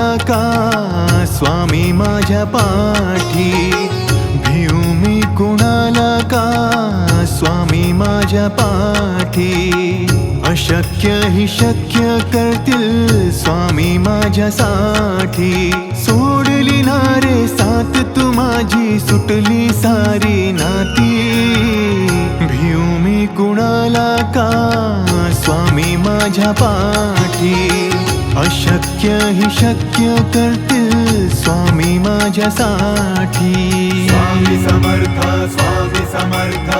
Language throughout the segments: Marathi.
का? स्वामी माझ्या पाठी. भिऊ मी कुणाला का? स्वामी माझ्या पाठी. अशक्य ही शक्य करतील स्वामी माझ्यासाठी सोडली ना रे साथ तू माझी सुटली सारी नाती. भिऊ मी कुणाला का? स्वामी माझ्या पाठी. अशक्य ही शक्य करतील स्वामी माझ्यासाठी. स्वामी समर्थ स्वामी समर्थ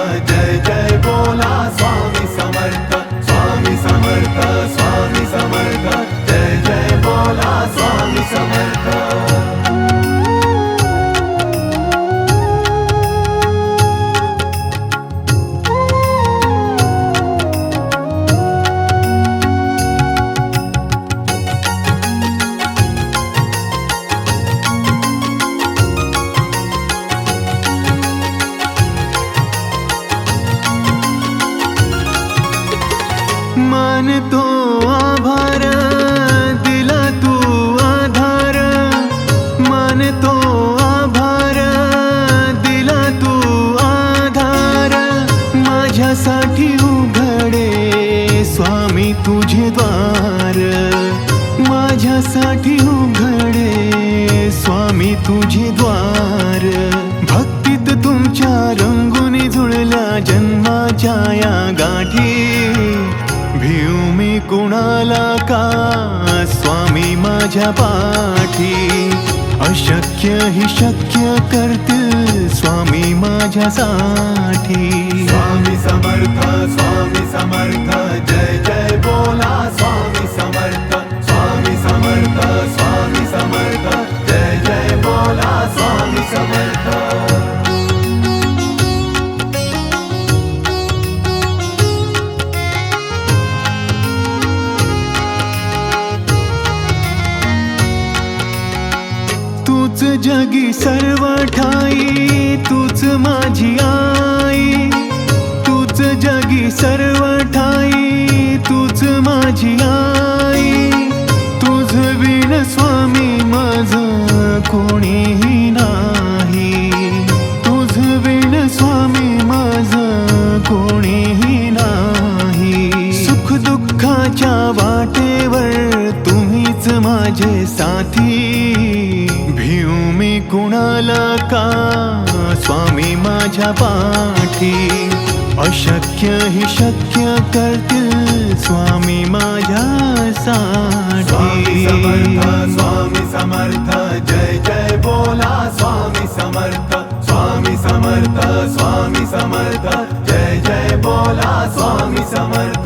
मानतो आभार दिला तू आधार. मानतो आभार दिला तू आधार. माझ्यासाठी उघडे स्वामी तुझे द्वार. माझ्यासाठी उघडे स्वामी तुझे द्वार. मी कुणाला का? स्वामी माझ्या पाठी. अशक्य ही शक्य करतील स्वामी माझ्यासाठी स्वामी समर्थ स्वामी समर्थ जय तूच जगी सर्व ठाई तूच माझी आई. तूच जगी सर्व ठाई तूच माझी आई. तुझ विण स्वामी माझ कोणीही नाही. तुझ विण स्वामी माझ कोणीही नाही. सुख दुःखाच्या वाटेवर तुम्हीच माझे साथी. मी स्वामी माझ्या पाठी. अशक्य ही शक्य करतील स्वामी माझ्यासाठी स्वामी समर्थ जय जय बोला. स्वामी समर्थ स्वामी समर्थ स्वामी समर्थ जय जय बोला. स्वामी समर्थ